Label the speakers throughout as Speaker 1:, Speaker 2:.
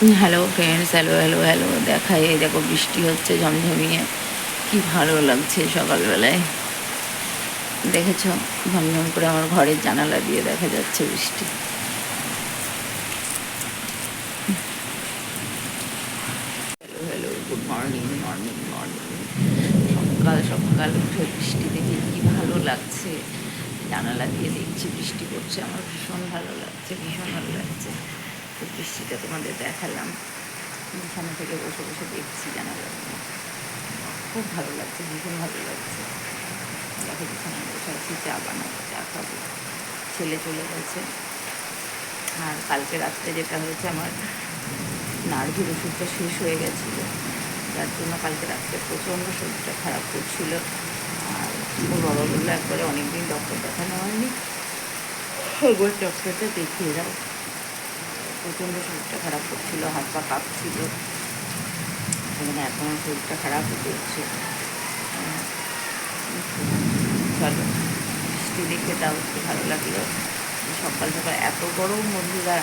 Speaker 1: Hello friends hello hello hello দেখাই দেখো বৃষ্টি হচ্ছে, ঝমঝমিয়ে। কি ভালো লাগছে সকালবেলায়। দেখেছ? ঝমঝম করে আমার ঘরের জানালা দিয়ে দেখা যাচ্ছে বৃষ্টি। Hello hello good morning morning morning সকাল সকাল উঠে বৃষ্টি দেখে কি ভালো লাগছে। জানালা দিয়ে দেখছি বৃষ্টি পড়ছে আমার ভীষণ ভালো লাগছে ভীষণ ভালো লাগছে তো তোমাদের দেখালাম। বিছানা থেকে বসে বসে দেখছি জানালা দিয়ে খুব ভালো লাগছে, ভীষণ ভালো লাগছে। দেখো বিছানায় বসে আছি, চা বানাবো, চা খাব। ছেলে চলে গেছে। আর কালকে রাত্রে যেটা হয়েছে, আমার নার্ভের ওষুধটা শেষ হয়ে গেছিল। যার জন্য কালকে রাত্রে প্রচণ্ড শরীরটা খারাপ করছিল। আর ওর বাবা বলল, একবারে অনেকদিন ডক্টর দেখানো হয়নি। ওর ডক্টরটা দেখিয়ে দাও। প্রচণ্ড শরীরটা খারাপ করছিল, হাত পা কাঁপছিল। এখানে এখন শরীরটা খারাপ হচ্ছে চলো বৃষ্টি দেখে তাও একটু ভালো লাগল। সকাল সকাল এত গরম, বন্ধুরা।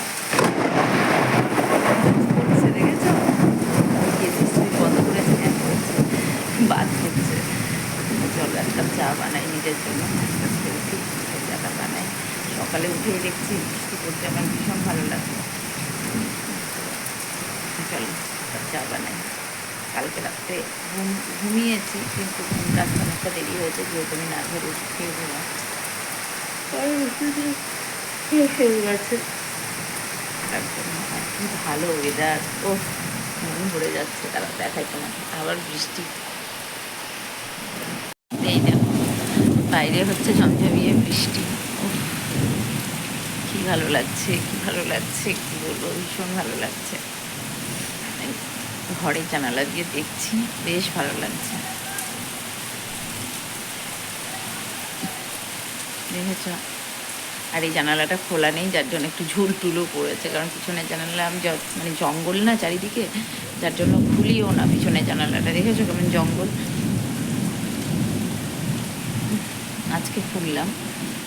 Speaker 1: করেছে বাদ চা বানাই নিজের জন্য। বানাই। সকালে উঠেই দেখছি বৃষ্টি করতে আমার ভীষণ ভালো লাগে চলো একটা চা বানাই কালকে রাত্রে ঘুম ঘুমিয়েছি কিন্তু ঘুমটা অনেকটা দেরি হয়েছে যেহেতু আমি নার্ভের ওষুধ খেয়ে ঘুমাই হয়ে গেছে। তার জন্য আর কি ভালো ওয়েদার ও মন ভরে যাচ্ছে তারা দেখাই তোমাকে আবার বৃষ্টি। এই দেখো বাইরে হচ্ছে ঝমঝমিয়ে বৃষ্টি। কি ভালো লাগছে কি ভালো লাগছে কি বলব ভীষণ ভালো লাগছে। ঘরের জানালা দিয়ে দেখছি। বেশ ভালো লাগছে। দেখেছ? আর এই জানালাটা খোলা নেই, যার জন্য একটু ঝুল টুলও পড়েছে। কারণ পিছনের জানালা আমি মানে জঙ্গল না চারিদিকে, যার জন্য খুলিও না পিছনের জানালাটা। দেখেছ কেমন জঙ্গল? আজকে খুললাম,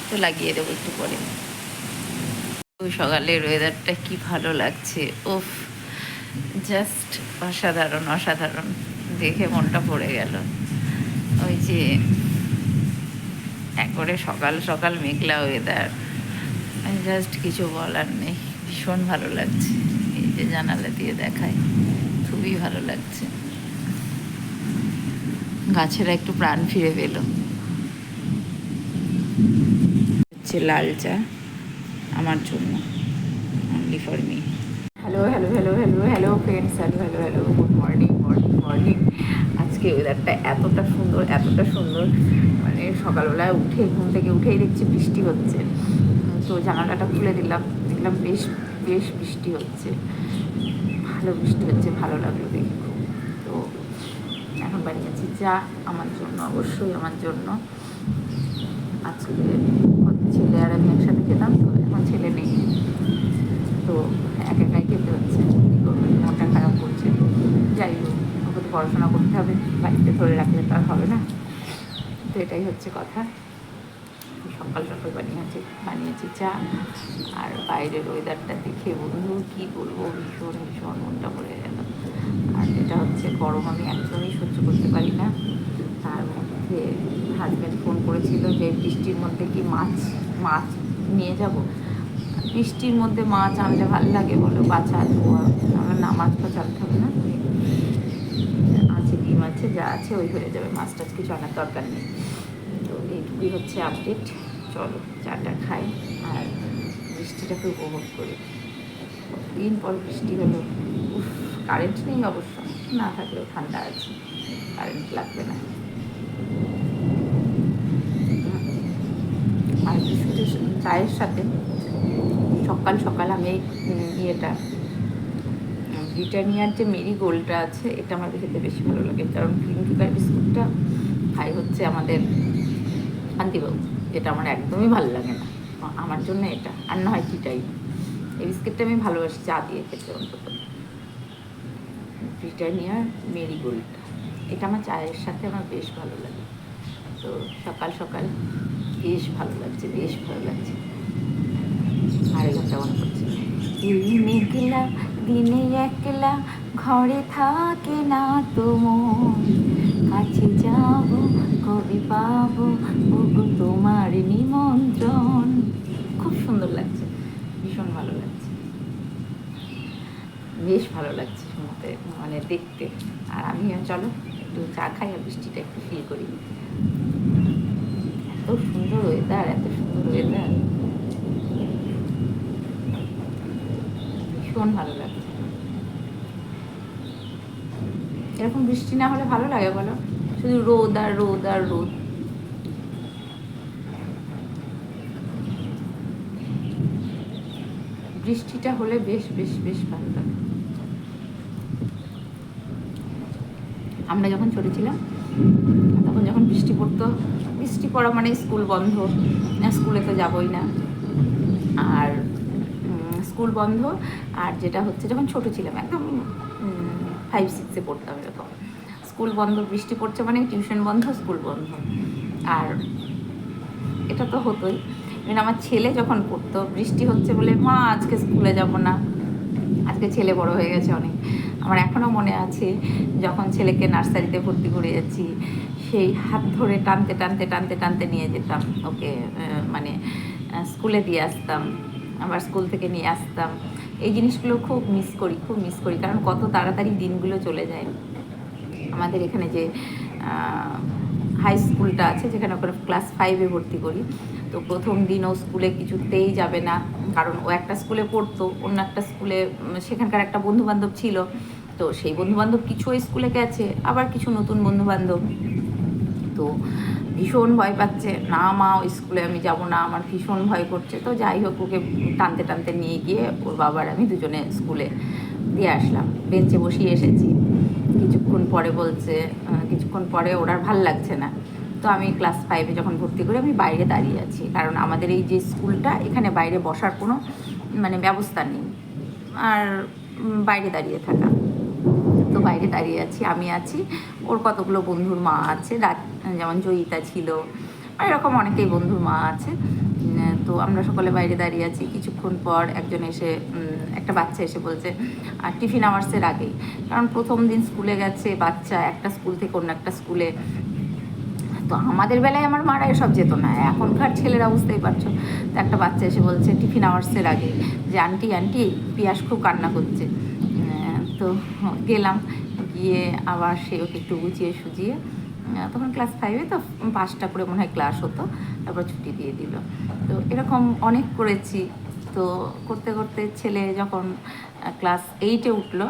Speaker 1: তো লাগিয়ে দেবো একটু পরে। সকালের ওয়েদারটা কি ভালো লাগছে। ওফ জাস্ট অসাধারণ অসাধারণ। দেখে মনটা পড়ে গেল। ওই যে একবারে সকাল সকাল মেঘলা ওয়েদার জাস্ট কিছু বলার নেই। ভীষণ ভালো লাগছে। এই যে জানালা দিয়ে দেখায়। খুবই ভালো লাগছে। গাছেরা একটু প্রাণ ফিরে পেল। হচ্ছে লাল চা। আমার জন্য। Only for me hello hello hello hello hello friends hello hello hello good morning morning morning আজকে ওয়েদারটা এতটা সুন্দর এতটা সুন্দর। মানে সকালবেলায় উঠে, ঘুম থেকে উঠেই দেখছি বৃষ্টি হচ্ছে। তো জানালাটা খুলে দিলাম, দেখলাম বেশ বেশ বৃষ্টি হচ্ছে। ভালো বৃষ্টি হচ্ছে, ভালো লাগল দেখে খুব। তো এখন বাড়ি বানিয়েছি চা আমার জন্য, অবশ্যই আমার জন্য। আজকে ছেলে আর আমি একসাথে খেতাম, তো এখন ছেলে নেই। তো এক একাই খেতে হচ্ছে মনটা খারাপ করছে যাই হোক ওকে তো পড়াশোনা করতে হবে, বাড়িতে ধরে রাখলে তো আর হবে না। তো এটাই হচ্ছে কথা। সকাল সকাল বানিয়েছি বানিয়েছি চা আর বাইরের ওয়েদারটা দেখে বন্ধু কী বলব, ভীষণ ভীষণ মনটা পড়ে গেল। আর এটা হচ্ছে গরম, আমি একদমই সহ্য করতে পারি না। তার মধ্যে হাজব্যান্ড ফোন করেছিল যে বৃষ্টির মধ্যে কি মাছ মাছ নিয়ে যাব? বৃষ্টির মধ্যে মাছ আনলে ভালো লাগে বলো বাচ্চা ধোয়া, আমার না মাছ ফাছ আনতে হবে না। আছে ডিম আছে, যা আছে, ওই হয়ে যাবে, মাছ টাছ কিছু আনার দরকার নেই। তো এইটুকুই হচ্ছে আপডেট চলো, চাটা খাই আর বৃষ্টিটাকে উপভোগ করি। দিন পর বৃষ্টি হলো? উফ কারেন্ট নেই অবশ্য, না থাকলেও ঠান্ডা আছে কারেন্ট লাগবে না। আর বিস্কুটের চায়ের সাথে? সকাল সকাল আমি ইয়েটা ব্রিটানিয়ার যে মেরি গোল্ডটা আছে, এটা আমার খেতে বেশি ভালো লাগে। কারণ ক্রিম সুগার বিস্কুটটা খাই হচ্ছে আমাদের শান্তিবাবু, যেটা আমার একদমই ভালো লাগে না। আমার জন্য এটা, আর না হয় চিটাই এই বিস্কিটটা আমি ভালোবাসি, চা দিয়ে খেতে অন্তত। ব্রিটানিয়ার মেরি গোল্ডটা, এটা আমার চায়ের সাথে আমার বেশ ভালো লাগে। তো সকাল সকাল বেশ ভালো লাগছে, বেশ ভালো লাগছে। আড়াই ঘণ্টা মনে করছে এই মেঘলা দিনে একলা ঘরে থাকে না তো মন কাছে যাব কবে পাবো ওগো তোমার নিমন্ত্রণ খুব সুন্দর লাগছে ভীষণ ভালো লাগছে বেশ ভালো লাগছে শুনতে মানে দেখতে আর আমিও চলো একটু চা খাই আর বৃষ্টিটা একটু ফিল করি এত সুন্দর ওয়েদার এত সুন্দর ওয়েদার ভীষণ ভালো লাগছে এরকম বৃষ্টি না হলে ভালো লাগে বলো? শুধু রোদ আর রোদ আর রোদ। বৃষ্টিটা হলে বেশ বেশ বেশ ভালো লাগে। আমরা যখন ছোট ছিলাম, তখন যখন বৃষ্টি পড়তো, বৃষ্টি পড়া মানে স্কুল বন্ধ। না, স্কুলে তো যাবই না। আর স্কুল বন্ধ, আর যেটা হচ্ছে যখন ছোট ছিলাম, একদম ফাইভ সিক্সে পড়তাম এরকম। স্কুল বন্ধ, বৃষ্টি পড়ছে মানে টিউশন বন্ধ, স্কুল বন্ধ। আর এটা তো হতোই। Even আমার ছেলে যখন পড়তো, বৃষ্টি হচ্ছে বলে, মা, আজকে স্কুলে যাব না। আজকে ছেলে বড় হয়ে গেছে অনেক। আমার এখনও মনে আছে, যখন ছেলেকে নার্সারিতে ভর্তি করে যাচ্ছি, সেই হাত ধরে টানতে টানতে টানতে টানতে নিয়ে যেতাম। ওকে মানে স্কুলে দিয়ে আসতাম। আবার স্কুল থেকে নিয়ে আসতাম। এই জিনিসগুলো খুব মিস করি, খুব মিস করি, কারণ কত তাড়াতাড়ি দিনগুলো চলে যায়। আমাদের এখানে যে হাই স্কুলটা আছে, যেখানে ওখানে ক্লাস ফাইভে ভর্তি করি। তো প্রথম দিন ও স্কুলে কিছুতেই যাবে না, কারণ ও একটা স্কুলে পড়তো, অন্য একটা স্কুলে সেখানকার একটা বন্ধু বান্ধব ছিল। তো সেই বন্ধু বান্ধব কিছু ওই স্কুলে গেছে, আবার কিছু নতুন বন্ধু বান্ধব তো ভীষণ ভয় পাচ্ছে। না, মা স্কুলে আমি যাব না, আমার ভীষণ ভয় করছে। তো যাই হোক, ওকে টানতে টানতে নিয়ে গিয়ে ওর বাবার আমি দুজনে স্কুলে দিয়ে আসলাম। বেঞ্চে বসিয়ে এসেছি। কিছুক্ষণ পরে বলছে কিছুক্ষণ পরে ওর আর ভালো লাগছে না। তো আমি ক্লাস ফাইভে যখন ভর্তি করি আমি বাইরে দাঁড়িয়ে আছি। কারণ আমাদের এই যে স্কুলটা, এখানে বাইরে বসার কোনো মানে ব্যবস্থা নেই। আর বাইরে দাঁড়িয়ে থাকা। বাইরে দাঁড়িয়ে আছি, আমি আছি। ওর কতগুলো বন্ধুর মা আছে যেমন জয়িতা ছিল, আর এরকম অনেকেই বন্ধুর মা আছে। তো আমরা সকলে বাইরে দাঁড়িয়ে আছি। কিছুক্ষণ পর একজন এসে একটা বাচ্চা এসে বলছে, আর টিফিন আওয়ার্সের আগেই। কারণ প্রথম দিন স্কুলে গেছে বাচ্চা, একটা স্কুল থেকে অন্য একটা স্কুলে। তো আমাদের বেলায় আমার মারা এসব যেত না। এখনকার ছেলেরা বুঝতেই পারছ। তো একটা বাচ্চা এসে বলছে, টিফিন আওয়ার্সের আগে যে, আন্টি আন্টি পিয়াস খুব কান্না করছে। তো গেলাম, গিয়ে আবার সে ওকে একটু গুছিয়ে সুজিয়ে তখন ক্লাস ফাইভে তো পাঁচটা করে মনে হয় ক্লাস হতো, তারপর ছুটি দিয়ে দিল। তো এরকম অনেক করেছি। তো করতে করতে ছেলে যখন ক্লাস এইটে উঠল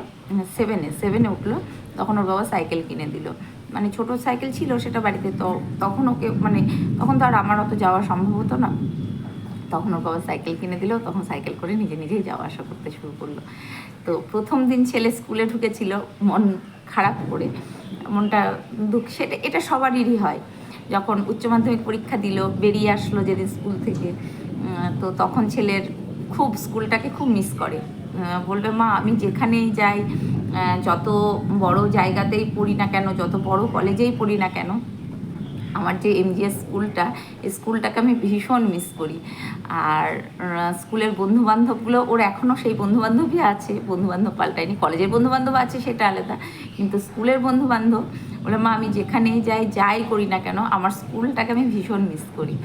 Speaker 1: সেভেনে সেভেনে উঠল, তখন ওর বাবা সাইকেল কিনে দিল। মানে ছোট সাইকেল ছিল সেটা বাড়িতে, তো তখন ওকে মানে তখন তো আর আমার অত যাওয়া সম্ভব হতো না। তখন ওর বাবা সাইকেল কিনে দিল, তখন সাইকেল করে নিজে নিজেই যাওয়া আসা করতে শুরু করল। তো প্রথম দিন ছেলে স্কুলে ঢুকেছিল, মন খারাপ করে, মনটা দুঃখ, সেটা, এটা সবারই হয়। যখন উচ্চ মাধ্যমিক পরীক্ষা দিল, বেরিয়ে আসলো যেদিন স্কুল থেকে তো তখন ছেলের খুব, স্কুলটাকে খুব মিস করে। বলবে মা, আমি যেখানেই যাই যত বড় জায়গাতেই পড়ি না কেন, যত বড় কলেজেই পড়ি না কেন আমার যে এমজিএস স্কুলটা স্কুলটাকে আমি ভীষণ মিস করি। আর স্কুলের বন্ধু বান্ধবগুলো ওর এখনও সেই বন্ধু বান্ধবই আছে। বন্ধু বান্ধব পাল্টায়নি, কলেজের বন্ধু বান্ধব আছে, সেটা আলাদা। কিন্তু স্কুলের বন্ধু বান্ধব বলে, মা, আমি যেখানেই যাই যাই করি না কেন, আমার স্কুলটাকে আমি ভীষণ মিস করি।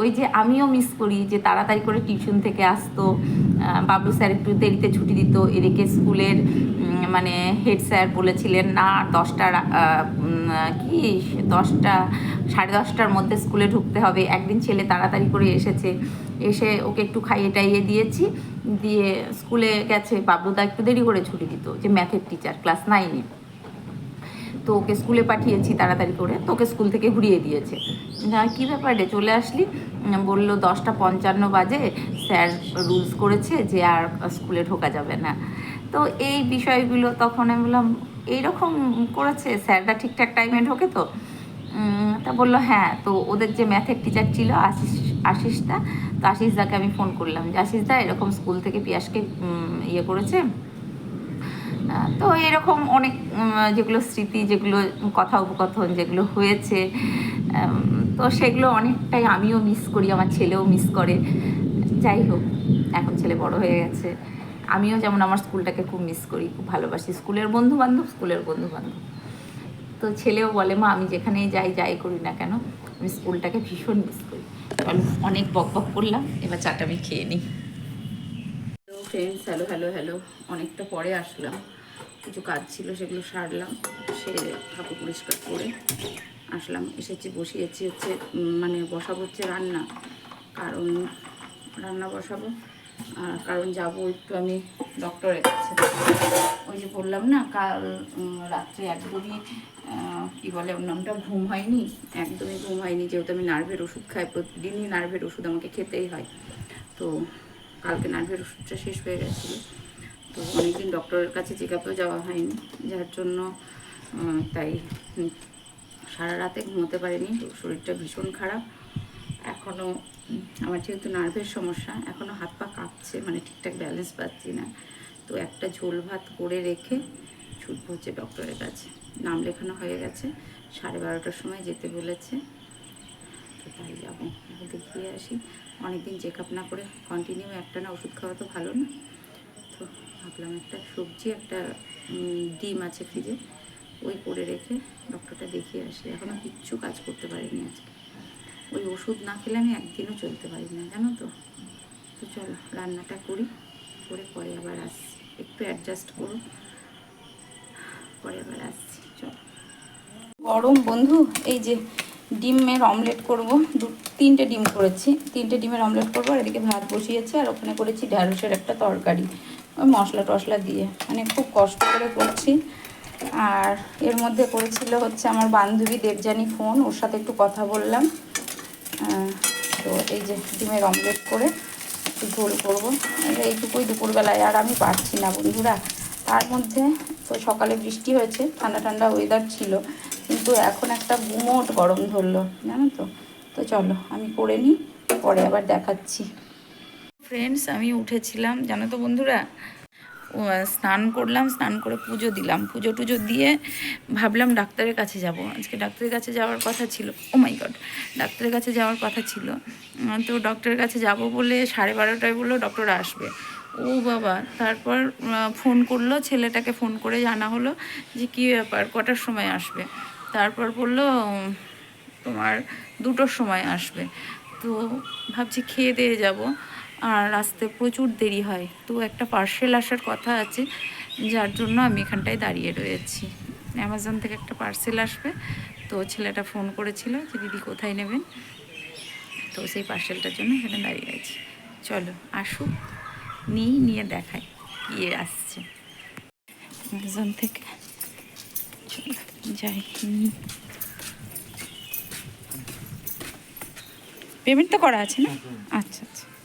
Speaker 1: ওই যে আমিও মিস করি যে তাড়াতাড়ি করে টিউশন থেকে আসতো বাবলু স্যার একটু দেরিতে ছুটি দিত, এদিকে স্কুলের মানে হেড স্যার বলেছিলেন, না দশটার কি? দশটা, সাড়ে দশটার মধ্যে স্কুলে ঢুকতে হবে। একদিন ছেলে তাড়াতাড়ি করে এসেছে। এসে ওকে একটু খাইয়ে টাইয়ে দিয়েছি। দিয়ে স্কুলে গেছে। বাবলুদা একটু দেরি করে ছুটি দিত। যে ম্যাথের টিচার, ক্লাস নাইনে। তো ওকে স্কুলে পাঠিয়েছি তাড়াতাড়ি করে। তো ওকে স্কুল থেকে ঘুরিয়ে দিয়েছে। কী ব্যাপারে চলে আসলি? বলল, দশটা পঞ্চান্ন বাজে। স্যার রুলস করেছে যে আর স্কুলে ঢোকা যাবে না। তো এই বিষয়গুলো তখন আমি বললাম, এইরকম করেছে, স্যাররা ঠিকঠাক টাইমে ঢোকে তো? তা বলল হ্যাঁ তো ওদের যে ম্যাথের টিচার ছিল, আশিস, আশিসদা, তো আশিসদাকে আমি ফোন করলাম যে, আশিসদা, এরকম স্কুল থেকে পিয়াসকে ইয়ে করেছে? তো এরকম অনেক যেগুলো স্মৃতি, যেগুলো কথা উপকথন, যেগুলো হয়েছে তো সেগুলো অনেকটাই আমিও মিস করি, আমার ছেলেও মিস করে। যাই হোক, এখন ছেলে বড় হয়ে গেছে। আমিও যেমন আমার স্কুলটাকে খুব মিস করি, খুব ভালোবাসি। স্কুলের বন্ধু বান্ধব স্কুলের বন্ধু বান্ধব তো ছেলেও বলে, মা, আমি যেখানেই যাই যাই করি না কেন, আমি স্কুলটাকে ভীষণ মিস করি। চলো অনেক বক বক করলাম, এবার চাটা আমি খেয়ে নিই। Hello friends hello hello hello অনেকটা পরে আসলাম। কিছু কাজ ছিল, সেগুলো সারলাম। সে ঠাকুর পরিষ্কার করে আসলাম। এসেছি, বসিয়েছি হচ্ছে মানে বসাবো হচ্ছে রান্না। কারণ রান্না বসাবো। কারণ যাব একটু আমি ডক্টরের কাছে। ওই যে বললাম না, কাল রাত্রে একদমই কি বলে, ওর নামটা ঘুম হয়নি। একদমই ঘুম হয়নি, যেহেতু আমি নার্ভের ওষুধ খাই, প্রতিদিনই নার্ভের ওষুধ আমাকে খেতেই হয়। তো কালকে নার্ভের ওষুধটা শেষ হয়ে গেছিল। তো অনেকদিন ডক্টরের কাছে চেক আপেও যাওয়া হয়নি, যার জন্য তাই সারা রাতে ঘুমোতে পারিনি। শরীরটা ভীষণ খারাপ। এখনও আমার যেহেতু নার্ভের সমস্যা এখনও হাত পা কাঁপছে মানে ঠিকঠাক ব্যালেন্স পাচ্ছি না। তো একটা ঝোল ভাত করে রেখে ছুটবো হচ্ছে ডক্টরের কাছে। নাম লেখানো হয়ে গেছে, সাড়ে বারোটার সময় যেতে বলেছে। তো তাই যাব। দেখিয়ে আসি। অনেকদিন চেক আপ না করে কন্টিনিউ একটা না ওষুধ খাওয়া তো ভালো না। তো ভাবলাম একটা সবজি, একটা ডিম আছে ফ্রিজে, ওই করে রেখে ডক্টরটা দেখিয়ে আসি। এখনও কিচ্ছু কাজ করতে পারিনি আজকে। ওই ওষুধ না খেলে আমি একদিনও চলতে পারি না, জানো তো? তো চলো, রান্নাটা করি, করে পরে আবার আসছি। একটু অ্যাডজাস্ট করো। পরে আবার আসছি, চলো। গরম বন্ধু, এই যে ডিমের অমলেট করব। দু, তিনটে ডিম করেছি। তিনটে ডিমের অমলেট করব, আর এদিকে ভাত বসিয়েছি, আর ওখানে করেছি ঢ্যাঁড়সের একটা তরকারি। ওই মশলা টশলা দিয়ে। মানে খুব কষ্ট করে করছি। আর এর মধ্যে করেছিল হচ্ছে আমার বান্ধবী দেবজানি ফোন, ওর সাথে একটু কথা বললাম। তো এই যে ডিমের অমলেট করে একটু ঝোল করব। এইটুকুই দুপুরবেলায়, আর আমি পারছি না বন্ধুরা। তার মধ্যে তো সকালে বৃষ্টি হয়েছে, ঠান্ডা ঠান্ডা ওয়েদার ছিল, কিন্তু এখন একটা গুমোট গরম ধরলো, জানো তো? তো চলো, আমি করে নিই, পরে আবার দেখাচ্ছি। ফ্রেন্ডস আমি উঠেছিলাম, জানো তো বন্ধুরা? স্নান করলাম, স্নান করে পুজো দিলাম। পুজো টুজো দিয়ে ভাবলাম ডাক্তারের কাছে যাব। আজকে ডাক্তারের কাছে যাওয়ার কথা ছিল। ও মাই গড ডাক্তারের কাছে যাওয়ার কথা ছিল। তো ডক্টরের কাছে যাব বলে সাড়ে বারোটায় বলল, ডক্টর আসবে। ও বাবা, তারপর ফোন করল, ছেলেটাকে ফোন করে জানা হলো যে, কী ব্যাপার? কটার সময় আসবে? তারপর বলল, তোমার দুটোর সময় আসবে। তো ভাবছি খেয়ে দিয়ে যাব। আর আসতে প্রচুর দেরি হয়। তো একটা পার্সেল আসার কথা আছে যার জন্য আমি এখানটায় দাঁড়িয়ে রয়েছি। অ্যামাজন থেকে একটা পার্সেল আসবে। তো ছেলেটা ফোন করেছিল যে দিদি কোথায় নেবেন? তো সেই পার্সেলটার জন্য এখানে দাঁড়িয়ে আছি। চলো আসুক নিই নিয়ে দেখাই। গিয়ে আসছে। অ্যামাজন থেকে। চলো যাই। পেমেন্ট তো করা আছে না? আচ্ছা আচ্ছা।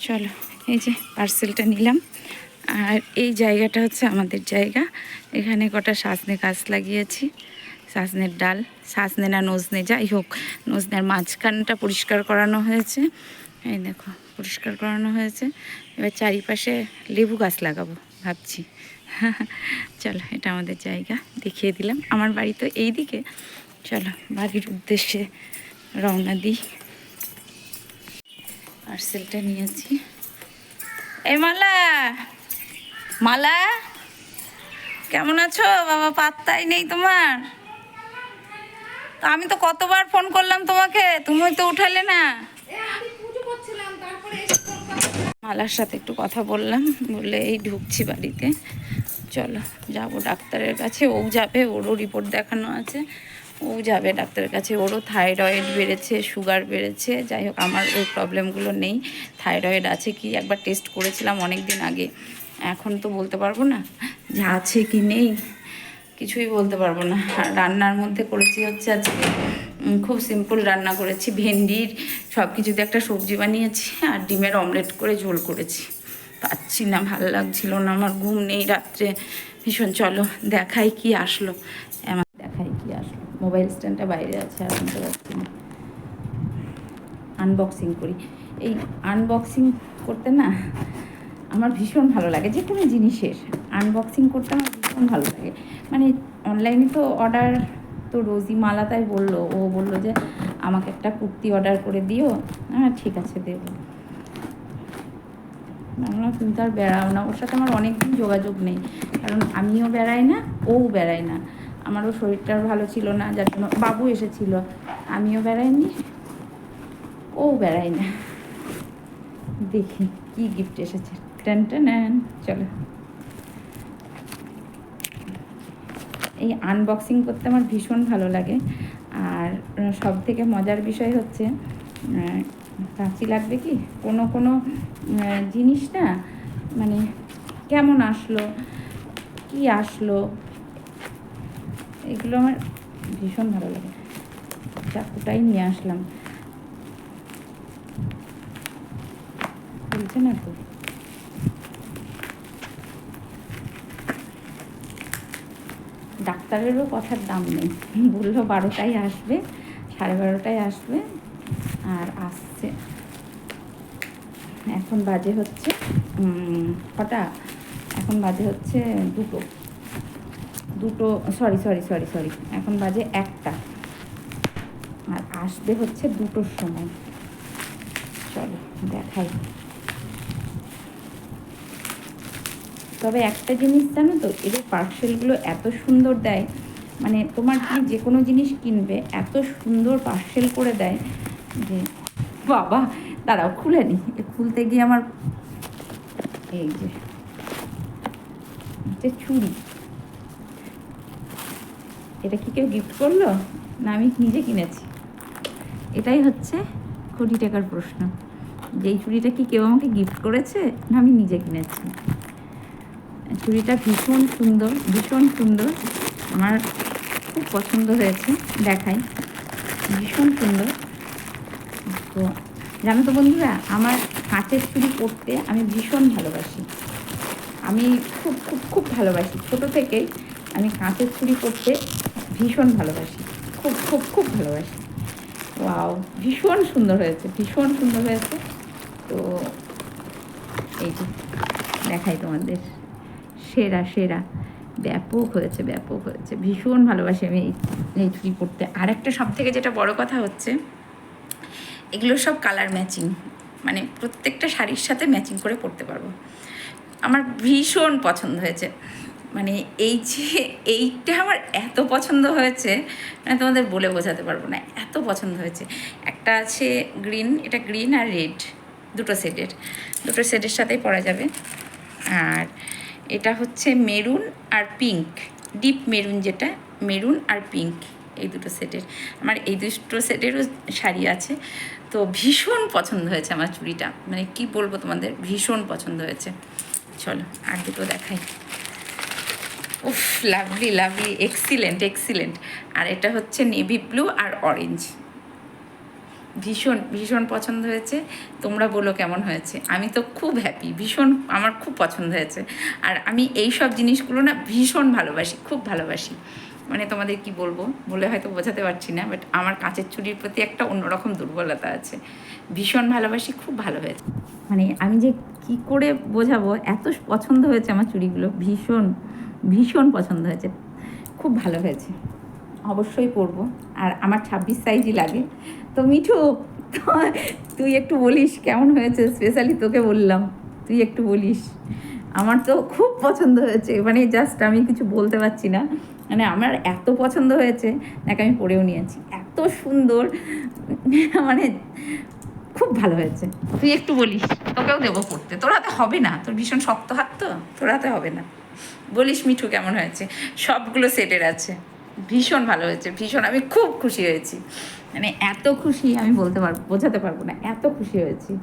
Speaker 1: চলো, এই যে পার্সেলটা নিলাম। আর এই জায়গাটা হচ্ছে আমাদের জায়গা। এখানে কটা সাজনে গাছ লাগিয়েছি। সাজনের ডাল, সাজনে না নজনে, যাই হোক, নজনের মাঝখানটা পরিষ্কার করানো হয়েছে। এই দেখো, পরিষ্কার করানো হয়েছে। এবার চারিপাশে লেবু গাছ লাগাবো, ভাবছি। চলো, এটা আমাদের জায়গা, দেখিয়ে দিলাম। আমার বাড়ি তো এই দিকে চলো, বাড়ির উদ্দেশ্যে রওনা দিই। পার্সেলটা নিয়েছি। এই মালা মালা, কেমন আছো? বাবা, পাত্তাই নেই তোমার। আমি তো কতবার ফোন করলাম তোমাকে তুমি তো উঠালে না। মালার সাথে একটু কথা বললাম, বলে এই ঢুকছি বাড়িতে। চলো, যাব ডাক্তারের কাছে, ও যাবে, ওরও রিপোর্ট দেখানো আছে। ও যাবে ডাক্তারের কাছে। ওরও থাইরয়েড বেড়েছে, সুগার বেড়েছে। যাই হোক, আমার ওই প্রবলেমগুলো নেই। থাইরয়েড আছে কি? একবার টেস্ট করেছিলাম অনেক দিন আগে। এখন তো বলতে পারব না যে আছে কি নেই। কিছুই বলতে পারব না। রান্নার মধ্যে করেছি হচ্ছে আজকে খুব সিম্পল রান্না করেছি। ভেন্ডির সব কিছুতে একটা সবজি বানিয়েছি আর ডিমের অমলেট করে ঝোল করেছি। পাচ্ছি না, ভালো লাগছিল না। আমার ঘুম নেই রাত্রে। ভীষণ, চলো, দেখাই কি আসলো আমার দেখাই কি আসলো মোবাইল স্ট্যান্ডটা বাইরে আছে, আর আনতে পারছি না। আনবক্সিং করি। এই আনবক্সিং করতে না আমার ভীষণ ভালো লাগে, যে কোনো জিনিসের। আনবক্সিং করতে আমার ভীষণ ভালো লাগে। মানে অনলাইনে তো অর্ডার তো রোজি মালা তাই বলল, ও বলল যে আমাকে একটা কুর্তি অর্ডার করে দিও। হ্যাঁ ঠিক আছে, দেবো। তুমি তো আর বেড়াও না। ওর সাথে আমার অনেক দিন যোগাযোগ নেই। কারণ আমিও বেড়াই না, ও বেড়ায় না। আমারও শরীরটা ভালো ছিল না, যার জন্য বাবু এসেছিল। আমিও বেড়াইনি, ও বেড়ায় না। দেখি কি গিফট এসেছে। টেন টেন চলো। এই আনবক্সিং করতে আমার ভীষণ ভালো লাগে। আর সব থেকে মজার বিষয় হচ্ছে কাঁচি লাগবে কি? কোনো কোনো জিনিস না মানে কেমন আসলো, কি আসলো এগুলো আমার ভীষণ ভালো লাগে। চাকুটাই নিয়ে আসলাম। বলছে না তো? ডাক্তারেরও কথার দাম নেই। বলল বারোটায় আসবে, সাড়ে বারোটায় আসবে, আর আসছে। এখন বাজে হচ্ছে কটা? এখন বাজে হচ্ছে দুটো। দুটো সরি সরি সরি সরি এখন বাজে একটা। আর আসবে হচ্ছে দুটোর সময়। চলো, দেখাই। তবে একটা জিনিস জানো তো এদের পার্সেলগুলো এত সুন্দর দেয় মানে তোমার তুমি যে কোনো জিনিস কিনবে, এত সুন্দর পার্সেল করে দেয় যে, বাবা, দাঁড়াও, খুলে নি। খুলতে গিয়ে আমার, এই যে চুড়ি। এটা কি কেউ গিফট করল? না, আমি নিজে কিনেছি। এটাই হচ্ছে কোটি টাকার প্রশ্ন। যে এই চুড়িটা কি কেউ আমাকে গিফট করেছে? না, আমি নিজে কিনেছি। চুড়িটা ভীষণ সুন্দর ভীষণ সুন্দর। আমার খুব পছন্দ হয়েছে, দেখাই। ভীষণ সুন্দর। তো, জানো তো বন্ধুরা, আমার কাঁচের চুড়ি পরতে আমি ভীষণ ভালোবাসি। আমি খুব খুব খুব ভালোবাসি। ছোটো থেকেই আমি কাঁচের চুড়ি পরতে ভীষণ ভালোবাসি। খুব খুব খুব ভালোবাসি। ওয়াও, ভীষণ সুন্দর হয়েছে, ভীষণ সুন্দর হয়েছে। তো এই যে দেখাই তোমাদের। সেরা সেরা। ব্যাপক হয়েছে ব্যাপক হয়েছে। ভীষণ ভালোবাসি আমি এই চুড়ি পরতে। আর একটা সব থেকে যেটা বড় কথা হচ্ছে, এগুলো সব কালার ম্যাচিং মানে প্রত্যেকটা শাড়ির সাথে ম্যাচিং করে পরতে পারব। আমার ভীষণ পছন্দ হয়েছে। মানে এই যে, এইটা আমার এত পছন্দ হয়েছে মানে তোমাদের বলে বোঝাতে পারব না, এত পছন্দ হয়েছে। একটা আছে গ্রিন, এটা গ্রিন আর রেড, দুটো সেটের দুটো সেটের সাথেই পরা যাবে। আর এটা হচ্ছে মেরুন আর পিঙ্ক, ডিপ মেরুন যেটা, মেরুন আর পিঙ্ক, এই দুটো সেটের আমার এই দুটো সেটেরও শাড়ি আছে, তো ভীষণ পছন্দ হয়েছে আমার চুড়িটা। মানে কি বলব তোমাদের, ভীষণ পছন্দ হয়েছে। চলো, আর দুটো দেখাই। উফ, লাভলি লাভলি এক্সিলেন্ট এক্সিলেন্ট আর এটা হচ্ছে নেভি ব্লু আর অরেঞ্জ ভীষণ ভীষণ পছন্দ হয়েছে। তোমরা বলো কেমন হয়েছে। আমি তো খুব হ্যাপি ভীষণ আমার খুব পছন্দ হয়েছে। আর আমি এই সব জিনিসগুলো না ভীষণ ভালোবাসি, খুব ভালোবাসি। মানে তোমাদের কি বলব? বলে হয়তো বোঝাতে পারছি না বাট আমার কাঁচের চুড়ির প্রতি একটা অন্যরকম দুর্বলতা আছে। ভীষণ ভালোবাসি, খুব ভালো হয়েছে। মানে আমি যে কি করে বোঝাবো? এত পছন্দ হয়েছে আমার চুড়িগুলো ভীষণ। ভীষণ পছন্দ হয়েছে। খুব ভালো হয়েছে। অবশ্যই পরবো। আর আমার ছাব্বিশ সাইজই লাগে। তো মিঠু, তুই একটু বলিস কেমন হয়েছে? স্পেশালি তোকে বললাম। তুই একটু বলিস। আমার তো খুব পছন্দ হয়েছে। মানে জাস্ট আমি কিছু বলতে পারছি না। মানে আমার এত পছন্দ হয়েছে। নাকি আমি পরেও নিয়েছি। এত সুন্দর। মানে খুব ভালো হয়েছে। তুই একটু বলিস। তোকেও দেবো পড়তে তোর হাতে হবে না। তোর ভীষণ শক্ত হাত তো। তোর হাতে হবে না। বলিস মিঠু কেমন হয়েছে? সবগুলো সেটের আছে। ভীষণ ভালো হয়েছে, ভীষণ। আমি খুব খুশি হয়েছি। মানে এত খুশি আমি বলতে পারব বোঝাতে পারব না, এত খুশি হয়েছি।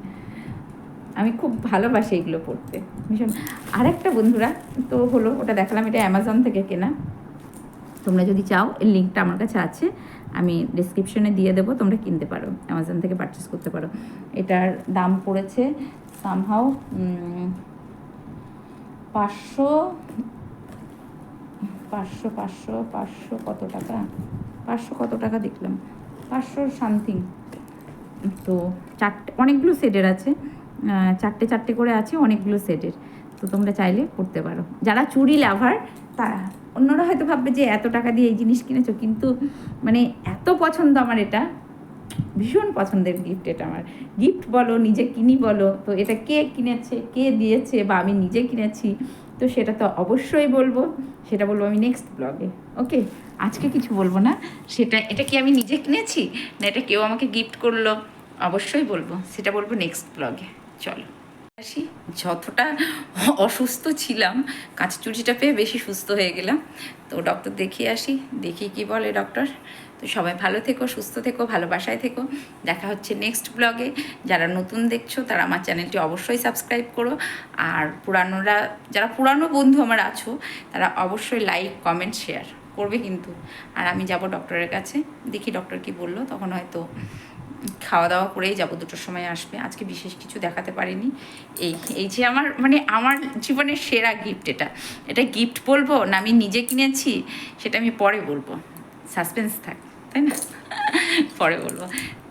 Speaker 1: আমি খুব ভালোবাসি এগুলো পড়তে। ভীষণ। আরেকটা বন্ধুরা, তো হলো, ওটা দেখালাম, এটা অ্যামাজন থেকে কেনা। তোমরা যদি চাও, এর লিঙ্কটা আমার কাছে আছে। আমি ডিসক্রিপশনে দিয়ে দেবো, তোমরা কিনতে পারো। অ্যামাজন থেকে পারচেস করতে পারো। এটার দাম পড়েছে সামহাও পাঁচশো পাঁচশো পাঁচশো পাঁচশো কত টাকা? পাঁচশো কত টাকা দেখলাম? পাঁচশো সামথিং তো চারটে, অনেকগুলো সেটের আছে। চারটে চারটে করে আছে, অনেকগুলো সেটের তো তোমরা চাইলে করতে পারো। যারা চুরি লাভার তারা, অন্যরা হয়তো ভাববে যে এত টাকা দিয়ে এই জিনিস কিনেছো, কিন্তু মানে এত পছন্দ আমার এটা। ভীষণ পছন্দের গিফট এটা আমার। গিফট বলো, নিজে কিনি বলো, তো এটা কে কিনেছে, কে দিয়েছে বা আমি নিজে কিনেছি, তো সেটা তো অবশ্যই বলব। সেটা বলব আমি নেক্সট ব্লগে ওকে আজকে কিছু বলব না। সেটা, এটা কি আমি নিজে কিনেছি? না এটা কেউ আমাকে গিফট করল? অবশ্যই বলব। সেটা বলব নেক্সট ব্লগে চলো। আসি। যতটা অসুস্থ ছিলাম, কাঁচা চুরিটা পেয়ে বেশি সুস্থ হয়ে গেলাম। তো ডক্টর দেখিয়ে আসি, দেখি কি বলে ডক্টর তো সবাই ভালো থেকো, সুস্থ থেকো, ভালোবাসায় থেকো। দেখা হচ্ছে নেক্সট ব্লগে যারা নতুন দেখছ, তারা আমার চ্যানেলটি অবশ্যই সাবস্ক্রাইব করো। আর পুরানোরা, যারা পুরানো বন্ধু আমার আছো, তারা অবশ্যই লাইক কমেন্ট শেয়ার করবে কিন্তু। আর আমি যাব ডক্টরের কাছে। দেখি ডক্টর কি বলল। তখন হয়তো খাওয়া দাওয়া করেই যাব, দুটোর সময় আসবে। আজকে বিশেষ কিছু দেখাতে পারিনি। এই এই যে আমার মানে আমার জীবনের সেরা গিফট এটা। এটা গিফট বলব না আমি নিজে কিনেছি, সেটা আমি পরে বলব। সাসপেন্স থাক। তাই না? পরে বলব।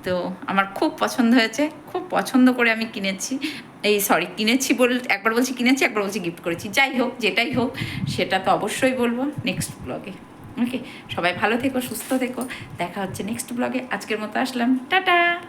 Speaker 1: তো আমার খুব পছন্দ হয়েছে, খুব পছন্দ করে আমি কিনেছি। এই সরি কিনেছি বল, একবার বলছি কিনেছি, একবার বলছি গিফট করেছি। যাই হোক, যেটাই হোক, সেটা তো অবশ্যই বলব নেক্সট ব্লগে ওকে সবাই ভালো থেকো, সুস্থ থেকো। দেখা হচ্ছে নেক্সট ব্লগে আজকের মতো আসলাম। টাটা!